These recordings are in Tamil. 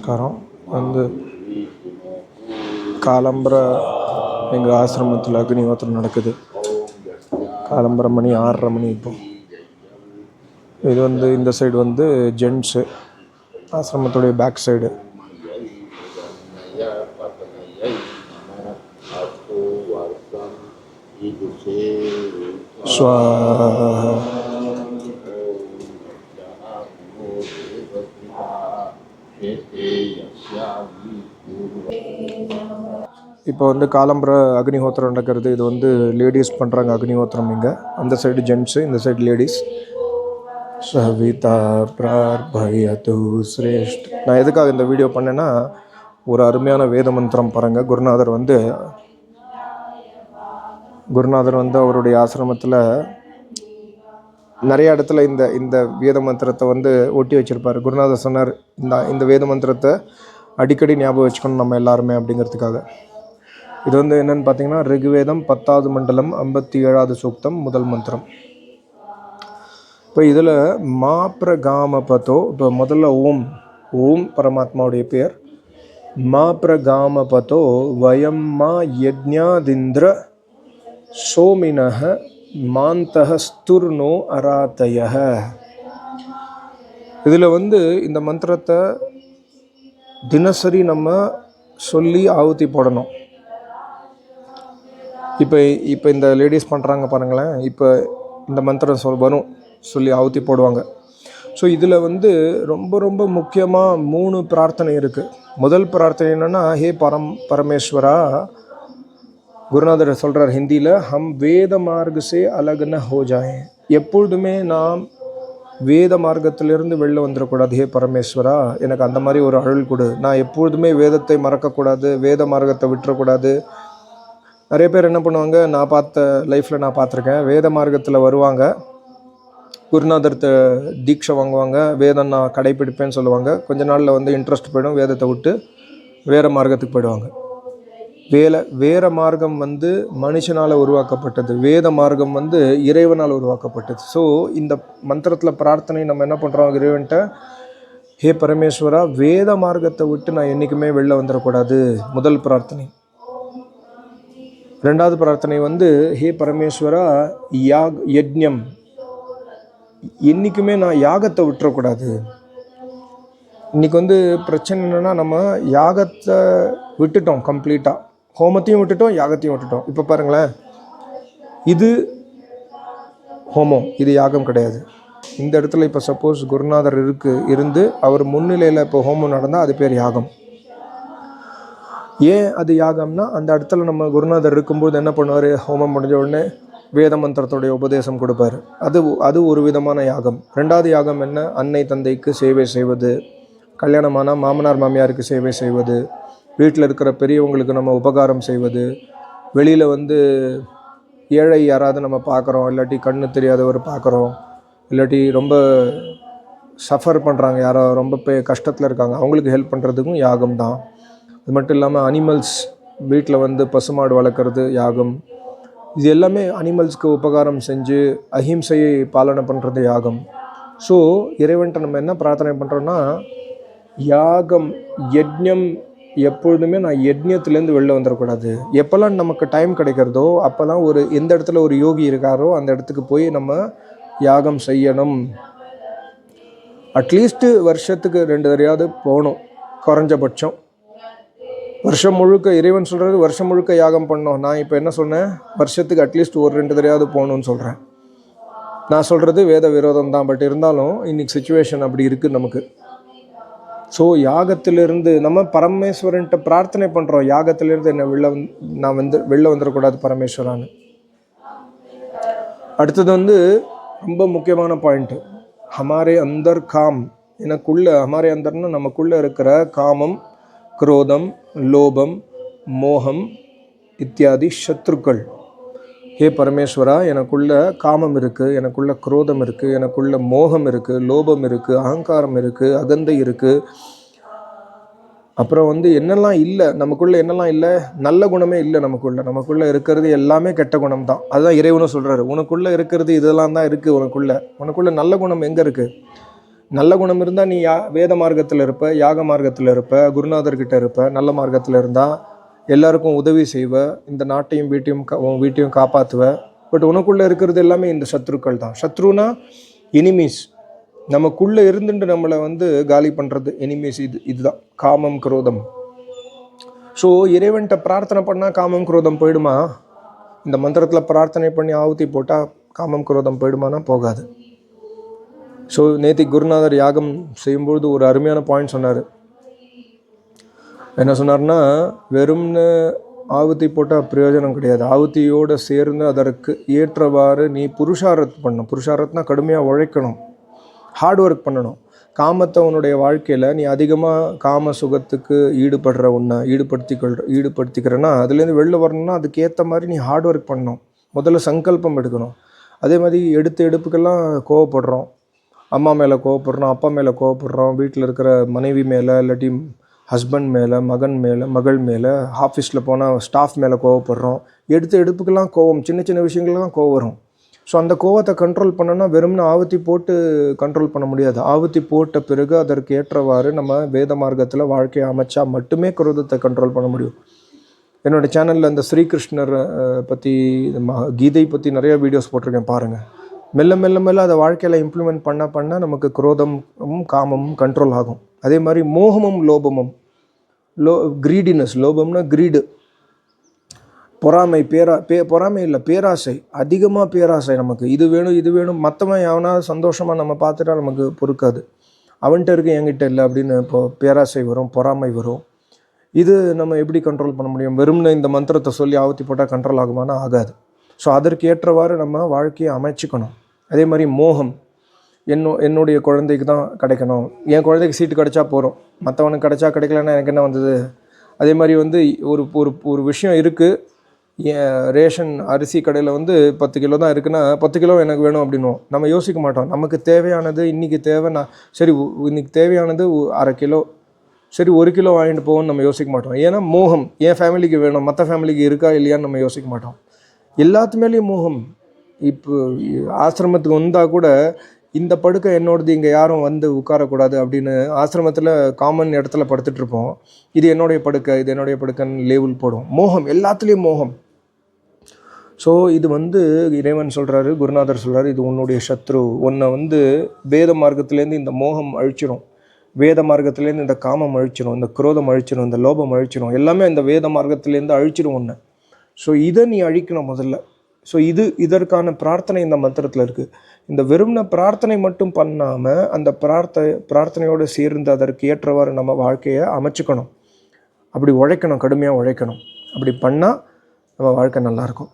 நமஸ்காரம் வந்து காலம்பர எங்கள் ஆசிரமத்தில் அக்னிஹோத்திரம் நடக்குது. காலம்பர மணி ஆறரை மணி இப்போ. இது வந்து இந்த சைடு வந்து ஜென்ட்ஸு ஆசிரமத்துடைய பேக் சைடு ஸ்வாஹா இப்போ வந்து காலம்புற அக்னிஹோத்திரம் நடக்கிறது. இது வந்து லேடிஸ் பண்ணுறாங்க அக்னிஹோத்திரம் இங்கே. அந்த சைடு ஜென்ட்ஸு இந்த சைடு லேடிஸ் சவிதா பிரார்பயது சிரேஷ்ட். நான் எதுக்காக இந்த வீடியோ பண்ணேன்னா ஒரு அருமையான வேத மந்திரம் பாருங்க. குருநாதர் வந்து குருநாதர் வந்து அவருடைய ஆசிரமத்தில் நிறைய இடத்துல இந்த இந்த வேத மந்திரத்தை வந்து ஒட்டி வச்சுருப்பார். குருநாதர் சொன்னார் இந்த இந்த வேத மந்திரத்தை அடிக்கடி ஞாபகம் வச்சுக்கணும் நம்ம எல்லாருமே அப்படிங்கிறதுக்காக. இது வந்து என்னன்னு பார்த்தீங்கன்னா ரிகுவேதம் பத்தாவது மண்டலம் ஐம்பத்தி ஏழாவது சூக்தம் முதல் மந்திரம். இப்போ இதில் மாப்ரகாமபதோ இப்போ முதல்ல ஓம் ஓம் பரமாத்மாவுடைய பேர் மாப்ரகாமபதோ வயம் மா யஜ்ஞாதிந்திர சோமினக மாந்தக ஸ்துர்ணோ அராத்தய இதில் வந்து இந்த மந்திரத்தை தினசரி நம்ம சொல்லி ஆவுத்தி போடணும். இப்போ இப்போ இந்த லேடிஸ் பண்ணுறாங்க பாருங்களேன் இப்போ இந்த மந்திரம் சொல் வரும் சொல்லி ஆவுத்தி போடுவாங்க. ஸோ இதில் வந்து ரொம்ப ரொம்ப முக்கியமாக மூணு பிரார்த்தனை இருக்குது முதல் பிரார்த்தனை என்னென்னா ஹே பரம் பரமேஸ்வரா! குருநாதர் சொல்கிறார் ஹிந்தியில் ஹம் வேத மார்க்கசே அலகுன ஹோ ஜாயே. எப்பொழுதுமே நாம் வேத மார்க்கத்திலிருந்து வெளில வந்துடக்கூடாது ஹே பரமேஸ்வரா! எனக்கு அந்த மாதிரி ஒரு அருள் கொடு. நான் எப்பொழுதுமே வேதத்தை மறக்கக்கூடாது வேத மார்க்கத்தை விட்டுறக்கூடாது. நிறைய பேர் என்ன பண்ணுவாங்க நான் பார்த்த லைஃப்பில் நான் பார்த்துருக்கேன். வேத மார்க்கத்தில் வருவாங்க. குருநாதர்கிட்ட தீட்சை வாங்குவாங்க. வேதம் நான் கடைப்பிடிப்பேன்னு சொல்லுவாங்க. கொஞ்ச நாளில் வந்து இன்ட்ரெஸ்ட் போயிடும். வேதத்தை விட்டு வேறு மார்க்கத்துக்கு போயிடுவாங்க. வேலை வேறு மார்க்கம் வந்து மனுஷனால் உருவாக்கப்பட்டது. வேத மார்க்கம் வந்து இறைவனால் உருவாக்கப்பட்டது. ஸோ இந்த மந்திரத்தில் பிரார்த்தனை நம்ம என்ன பண்ணுறோம் இறைவன்கிட்ட ஹே பரமேஸ்வரா வேத மார்க்கத்தை விட்டு நான் என்றைக்குமே வெளில வந்துடக்கூடாது முதல் பிரார்த்தனை. ரெண்டாவது பிரார்த்தனை வந்து ஹே பரமேஸ்வரா யாக் யஜ்ஞம். என்றைக்குமே நான் யாகத்தை விட்டுறக்கூடாது. இன்றைக்கி வந்து பிரச்சனை என்னென்னா நம்ம யாகத்தை விட்டுட்டோம் கம்ப்ளீட்டாக ஹோமத்தையும் விட்டுட்டோம் யாகத்தையும் விட்டுட்டோம். இப்போ பாருங்களேன். இது ஹோமம் இது யாகம் கிடையாது. இந்த இடத்துல இப்போ சப்போஸ் குருநாதர் இருக்கு இருந்து அவர் முன்னிலையில் இப்போ ஹோமம் நடந்தால் அது பேர் யாகம். ஏன் அது யாகம்னா அந்த இடத்துல நம்ம குருநாதர் இருக்கும்போது என்ன பண்ணுவார்? ஹோமம் முடிஞ்ச உடனே வேத மந்திரத்துடைய உபதேசம் கொடுப்பார். அது அது ஒரு விதமான யாகம். ரெண்டாவது யாகம் என்ன? அன்னை தந்தைக்கு சேவை செய்வது. கல்யாணமான மாமனார் மாமியாருக்கு சேவை செய்வது. வீட்டில் இருக்கிற பெரியவங்களுக்கு நம்ம உபகாரம் செய்வது. வெளியில் வந்து ஏழை யாராவது நம்ம பார்க்குறோம். இல்லாட்டி கண்ணு தெரியாதவர் பார்க்குறோம். இல்லாட்டி ரொம்ப சஃபர் பண்ணுறாங்க யாரோ ரொம்ப பே கஷ்டத்தில் இருக்காங்க. அவங்களுக்கு ஹெல்ப் பண்ணுறதுக்கும் யாகம் தான் அது மட்டும் இல்லாமல் அனிமல்ஸ் வீட்டில் வந்து பசுமாடு வளர்க்குறது யாகம். இது எல்லாமே அனிமல்ஸ்க்கு உபகாரம் செஞ்சு அஹிம்சையை பாலனை பண்ணுறது யாகம். ஸோ இறைவன்ட்ட நம்ம என்ன பிரார்த்தனை பண்ணுறோன்னா யாகம் யஜ்ஞம் எப்பொழுதுமே நான் யஜ்ஞத்துலேருந்து வெளில வந்துடக்கூடாது எப்போல்லாம் நமக்கு டைம் கிடைக்கிறதோ அப்போல்லாம் ஒரு எந்த இடத்துல ஒரு யோகி இருக்காரோ அந்த இடத்துக்கு போய் நம்ம யாகம் செய்யணும். அட்லீஸ்ட்டு வருஷத்துக்கு ரெண்டு தடையாவது போகணும் குறைஞ்சபட்சம். வருஷம் முழுக்க இறைவன் சொல்கிறது வருஷம் முழுக்க யாகம் பண்ணோம். நான் இப்போ என்ன சொன்னேன்? வருஷத்துக்கு அட்லீஸ்ட் ஒரு ரெண்டு தடையாவது போகணும்னு சொல்கிறேன் நான் சொல்கிறது வேத விரோதம் தான். பட் இருந்தாலும் இன்றைக்கி சுச்சுவேஷன் அப்படி இருக்குது நமக்கு. ஸோ யாகத்திலிருந்து நம்ம பரமேஸ்வரன்ட்ட பிரார்த்தனை பண்ணுறோம் யாகத்திலிருந்து என்னை வெளில வந்து நான் வந்து வெளில வந்துடக்கூடாது பரமேஸ்வரான்னு அடுத்தது வந்து ரொம்ப முக்கியமான பாயிண்ட்டு ஹமாரே அந்தர் காம். எனக்குள்ளே ஹமாரே அந்தர்னா நமக்குள்ளே இருக்கிற காமம் குரோதம் லோபம் மோகம் இத்தியாதி சத்ருக்கள். ஹே பரமேஸ்வரா எனக்குள்ள காமம் இருக்குது எனக்குள்ள குரோதம் இருக்குது எனக்குள்ள மோகம் இருக்குது லோபம் இருக்குது அகங்காரம் இருக்குது அகந்தை இருக்குது அப்புறம் வந்து என்னெல்லாம் இல்லை நமக்குள்ளே என்னெல்லாம் இல்லை? நல்ல குணமே இல்லை நமக்குள்ளே. நமக்குள்ளே இருக்கிறது எல்லாமே கெட்ட குணம் தான் அதுதான் இறைவனும் சொல்கிறாரு உனக்குள்ளே இருக்கிறது இதெல்லாம் தான் இருக்குது உனக்குள்ளே. உனக்குள்ளே நல்ல குணம் எங்கே இருக்குது நல்ல குணம் இருந்தால் நீ யா வேத மார்க்கத்தில் இருப்ப யாக மார்க்கத்தில் இருப்ப குருநாதர்கிட்ட இருப்ப நல்ல மார்க்கத்தில் இருந்தால் எல்லாருக்கும் உதவி செய்வ இந்த நாட்டையும் வீட்டையும் கா- உன் வீட்டையும் காப்பாற்றுவ பட் உனக்குள்ளே இருக்கிறது எல்லாமே இந்த சத்ருக்கள் தான். சத்ருனா எனிமீஸ் நமக்குள்ளே இருந்துட்டு நம்மளை வந்து காலி பண்ணுறது எனிமீஸ் இது இதுதான். காமம் குரோதம். ஸோ இறைவன்கிட்ட பிரார்த்தனை பண்ணால் காமம் குரோதம் போயிடுமா? இந்த மந்திரத்தில் பிரார்த்தனை பண்ணி ஆவுத்தி போட்டால் காமம் குரோதம் போயிடுமானா போகாது. ஸோ நேத்தி குருநாதர் யாகம் செய்யும்பொழுது ஒரு அருமையான பாயிண்ட் சொன்னார். என்ன சொன்னார்னா வெறும்னு ஆவுத்தி போட்டால் பிரயோஜனம் கிடையாது. ஆவுத்தியோடு சேர்ந்து அதற்கு ஏற்றவாறு நீ புருஷாரத் பண்ணணும். புருஷாரத்னா கடுமையாக உழைக்கணும். ஹார்ட் ஒர்க் பண்ணணும். காமத்தை உன்னுடைய வாழ்க்கையில் நீ அதிகமாக காம சுகத்துக்கு ஈடுபடுற ஒன்றை ஈடுபடுத்திக்கொள் ஈடுபடுத்திக்கிறேன்னா அதுலேருந்து வெளில வரணும்னா அதுக்கேற்ற மாதிரி நீ ஹார்ட் ஒர்க் பண்ணணும். முதல்ல சங்கல்பம் எடுக்கணும். அதே மாதிரி எடுத்த எடுப்புக்கெல்லாம் கோவப்படுறோம். அம்மா மேலே கோவப்படுறோம் அப்பா மேலே கோவப்படுறோம் வீட்டில் இருக்கிற மனைவி மேலே இல்லாட்டி ஹஸ்பண்ட் மேலே மகன் மேலே மகள் மேலே ஆஃபீஸில் போனால் ஸ்டாஃப் மேலே கோவப்படுறோம். எடுத்த எடுப்புக்கெல்லாம் கோவம் சின்ன சின்ன விஷயங்கள்லாம் கோவம் வரும். ஸோ அந்த கோவத்தை கண்ட்ரோல் பண்ணணும்னா வெறும்னு ஆவத்தி போட்டு கண்ட்ரோல் பண்ண முடியாது. ஆவத்தி போட்ட பிறகு அதற்கு ஏற்றவாறு நம்ம வேத மார்க்கத்தில் வாழ்க்கையை அமைச்சா மட்டுமே குரோதத்தை கண்ட்ரோல் பண்ண முடியும். என்னோடய சேனலில் அந்த ஸ்ரீகிருஷ்ணர் பற்றி ம- கீதை பற்றி நிறைய வீடியோஸ் போட்டிருக்கேன் பாருங்கள் மெல்ல மெல்ல மெல்ல அதை வாழ்க்கையில் இம்ப்ளிமெண்ட் பண்ண பண்ண நமக்கு குரோதமும் காமமும் கண்ட்ரோல் ஆகும். அதே மாதிரி மோகமும் லோபமும். லோ கிரீடினஸ் லோபம்னா கிரீடு பொறாமை பேரா பே பொறாமை இல்லை பேராசை. அதிகமாக பேராசை நமக்கு. இது வேணும் இது வேணும். மற்றவன் எவனாவது சந்தோஷமாக நம்ம பார்த்துட்டா நமக்கு பொறுக்காது. அவன்கிட்ட இருக்கு என்கிட்ட இல்லை அப்படின்னு இப்போ பேராசை வரும் பொறாமை வரும். இது நம்ம எப்படி கண்ட்ரோல் பண்ண முடியும்? வெறும்னு இந்த மந்திரத்தை சொல்லி ஆவத்தி போட்டால் கண்ட்ரோல் ஆகுமானா ஆகாது. ஸோ அதற்கு ஏற்றவாறு நம்ம வாழ்க்கையை அமைச்சுக்கணும். அதே மாதிரி மோகம். என்னோ என்னுடைய குழந்தைக்கு தான் கிடைக்கணும். என் குழந்தைக்கு சீட்டு கிடைச்சா போகிறோம் மற்றவனுக்கு கிடைச்சா கிடைக்கலன்னா எனக்கு என்ன வந்தது? அதே மாதிரி வந்து ஒரு ஒரு ஒரு விஷயம் இருக்குது என் ரேஷன் அரிசி கடையில் வந்து பத்து கிலோ தான் இருக்குன்னா பத்து கிலோ எனக்கு வேணும் அப்படின்னுவோம். நம்ம யோசிக்க மாட்டோம். நமக்கு தேவையானது இன்றைக்கி தேவை நான் சரி உ- இன்னைக்கு தேவையானது அரை கிலோ. சரி ஒரு கிலோ வாங்கிட்டு போவோம்னு நம்ம யோசிக்க மாட்டோம். ஏன்னா மோகம் என் ஃபேமிலிக்கு வேணும். மற்ற ஃபேமிலிக்கு இருக்கா இல்லையான்னு நம்ம யோசிக்க மாட்டோம். எல்லாத்து மேலேயும் மோகம். இப்போ ஆசிரமத்துக்கு வந்தால் கூட இந்த படுக்கை என்னோடது இங்கே யாரும் வந்து உட்காரக்கூடாது அப்படின்னு ஆசிரமத்தில் காமன் இடத்துல படுத்துட்டு இருப்போம் இது என்னுடைய படுக்கை இது என்னுடைய படுக்கைன்னு லேபிள் போடும் மோகம் எல்லாத்துலேயும் மோகம். ஸோ இது வந்து இறைவன் சொல்கிறாரு குருநாதர் சொல்கிறாரு இது உன்னுடைய சத்ரு. உன்னை வந்து வேத மார்க்கத்துலேருந்து இந்த மோகம் அழிச்சிடும் வேத மார்க்கத்துலேருந்து இந்த காமம் அழிச்சிடும் இந்த குரோதம் அழிச்சிடும் இந்த லோபம் அழிச்சிடும் எல்லாமே இந்த வேத மார்க்கத்துலேருந்து அழிச்சிடும் உன்னை. ஸோ இதை நீ அழிக்கணும் முதல்ல. ஸோ இது இதற்கான பிரார்த்தனை இந்த மந்திரத்தில் இருக்குது இந்த வெறும்ன பிரார்த்தனை மட்டும் பண்ணாமல் அந்த பிரார்த்த பிரார்த்தனையோடு சேர்ந்து அதற்கு ஏற்றவாறு நம்ம வாழ்க்கையை அமைச்சுக்கணும். அப்படி உழைக்கணும் கடுமையாக உழைக்கணும். அப்படி பண்ணால் நம்ம வாழ்க்கை நல்லாயிருக்கும்.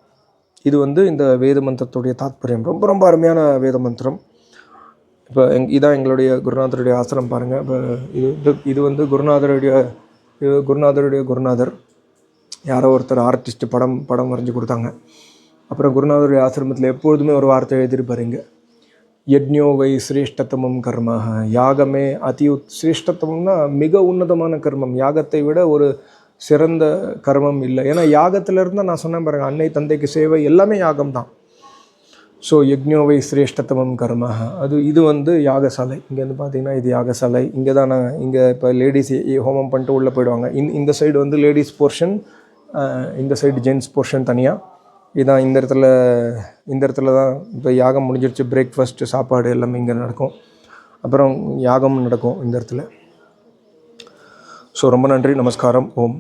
இது வந்து இந்த வேத மந்திரத்துடைய தாத்பரியம். ரொம்ப ரொம்ப அருமையான வேத மந்திரம். இப்போ எங் இதான் எங்களுடைய குருநாதருடைய ஆசிரம் பாருங்கள் இப்போ இது இது- இது வந்து குருநாதருடைய இது குருநாதருடைய குருநாதர். யாரோ ஒருத்தர் ஆர்டிஸ்ட் படம் படம் வரைஞ்சி கொடுத்தாங்க. அப்புறம் குருநாதருடைய ஆசிரமத்தில் எப்பொழுதுமே ஒரு வார்த்தை எழுதியிருப்பார் இங்கே. யஜ்ஞோ வை சிரேஷ்டத்தமம் கர்ம யாகமே அதி உத் சிரேஷ்டத்தமம்னா மிக உன்னதமான கர்மம். யாகத்தை விட ஒரு சிறந்த கர்மம் இல்லை. ஏன்னா யாகத்திலிருந்து இருந்தால் நான் சொன்னேன் பாருங்கள் அன்னை தந்தைக்கு சேவை எல்லாமே யாகம் தான். ஸோ யஜ்ஞோவை சிரேஷ்டத்தமம் கர்ம அது இது வந்து யாகசாலை. இங்கேருந்து பார்த்தீங்கன்னா இது யாகசாலை. இங்கே தான் நான் இங்கே இப்போ லேடிஸ் ஹோமம் பண்ணிட்டு உள்ளே போயிடுவாங்க. இந்த இந்த சைடு வந்து லேடிஸ் போர்ஷன் இந்த சைடு ஜென்ஸ் போர்ஷன் தனியாக இதான் இந்த இடத்துல இந்த இடத்துல தான் இப்போ யாகம் முடிஞ்சிருச்சு. பிரேக்ஃபாஸ்ட்டு சாப்பாடு எல்லாமே இங்கே நடக்கும். அப்புறம் யாகம் நடக்கும் இந்த இடத்துல. ஸோ ரொம்ப நன்றி. நமஸ்காரம். ஓம்.